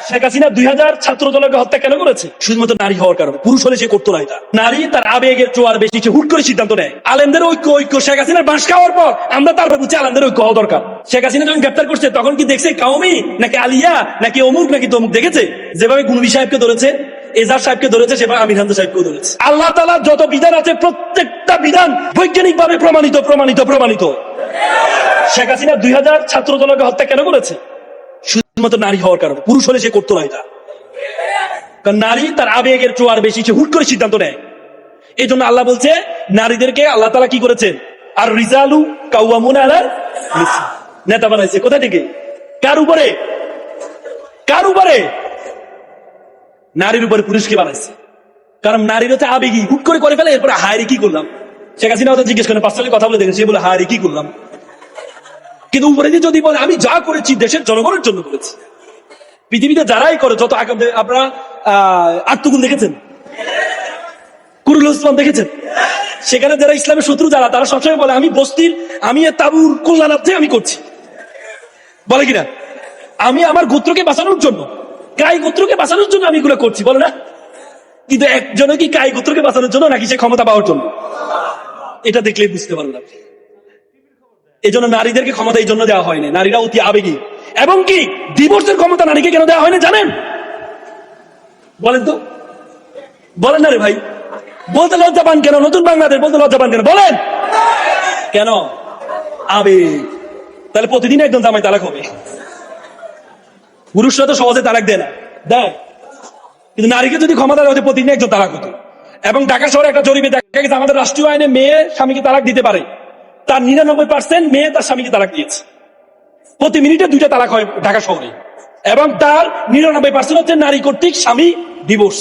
শেখ হাসিনা দুই হাজার ছাত্র দলকে হত্যা কেন করেছে? শুধুমাত্র নারী হওয়ার কারণে। পুরুষ হলে সে করতো না এটা। নারী তার আবেগের চোয়ার বেশি, সে হুট করে সিদ্ধান্ত নেয়। আলেমদের ঐক্য ঐক্য শেখ হাসিনার বাঁশ খাওয়ার পর আমরা তারপর বুঝছি আলেমদের ঐক্য হওয়া দরকার। শেখ হাসিনা যখন গ্রেপ্তার করছে, তখন কি দেখছে কাউমি নাকি আলিয়া, নাকি অমুক, নাকি তমুক? দেখেছে? যেভাবে গুনবি সাহেবকে ধরেছে এজার সাহেবকে ধরেছে, সেভাবে আমির হামদা সাহেবকেও ধরেছে। আল্লাহ তালা যত বিধান আছে, প্রত্যেকটা বিধান বৈজ্ঞানিক ভাবে প্রমাণিত প্রমাণিত প্রমাণিত। শেখ হাসিনা দুই হাজার ছাত্র দলকে হত্যা কেন করেছে? শুধুমাত্র নারী হওয়ার কারণে। পুরুষ হলে সে করতো না এটা। কারণ নারী তার আবেগের চোয়ার বেশি, সে হুট করে সিদ্ধান্ত নেয়। এই জন্য আল্লাহ বলছে, নারীদেরকে আল্লাহ তালা কি করেছেন? আর রিজালু কাউয়ামুন আলা নিসা। নেতা বানাইছে। কোথা থেকে? কার উপরে? কার উপরে? নারীর উপরে পুরুষকে বানাইছে। কারণ নারীর হচ্ছে আবেগী। হুট করে করে ফেলে, এরপরে হায়রে কি করলাম? শেখ হাসিনা জিজ্ঞেস করেন পার্সোনালি কথা বলে দেখেন, সে বলে হায়রে কি করলাম? কিন্তু উপরে দিয়ে যদি বলে আমি যা করেছি দেশের জনগণের জন্য করেছি। পৃথিবীতে যারাই করে যত আপনারা আহ, আত্মগুণ দেখেছেন? কুরুল ইসলাম দেখেছেন? সেখানে যারা ইসলামের শত্রু যারা তারা সবসময় বলে আমি বস্তির আমি তাবুর কল্যাণার্থে আমি করছি। বলে কিনা? আমি আমার গোত্রকে বাঁচানোর জন্য গাই গোত্রকে বাঁচানোর জন্য আমি এগুলো করছি বলে না? কিন্তু একজনে কি গাই গোত্রকে বাঁচানোর জন্য নাকি সে ক্ষমতা পাওয়ার জন্য? এটা দেখলেই বুঝতে আপনি এই জন্য নারীদেরকে ক্ষমতা এই জন্য দেওয়া হয়নি। নারীরা অতি আবেগী। এবং কি? ডিভোর্সের ক্ষমতা নারীকে কেন দেওয়া হয়নি? জানেন? বলেন তো। বলেন না রে ভাই। বলতে লজ্জা পান কেন? নতুন বাংলাদেশ, বলতে লজ্জা পান কেন? বলেন। কেন? আবেগ। তাহলে প্রতিদিন একজন জামাই তালাক হবে। পুরুষরা তো সহজে তালাক দেয় না। দেয়। কিন্তু নারীকে যদি ক্ষমতা দেওয়া হতো, প্রতিদিন একজন তালাক হতো। এবং ঢাকা শহরে একটা জরিপে দেখা গেছে, আমাদের রাষ্ট্রীয় আইনে মেয়ে স্বামীকে তালাক দিতে পারে। তার নিরানব্বই পার্সেন্ট মেয়ে তার স্বামীকে তালাক দিয়েছে। প্রতি মিনিটে দুইটা তালাক হয় ঢাকা শহরে। এবং তার নিরানব্বই পার্সেন্ট হচ্ছে নারী কর্তৃক স্বামী ডিভোর্স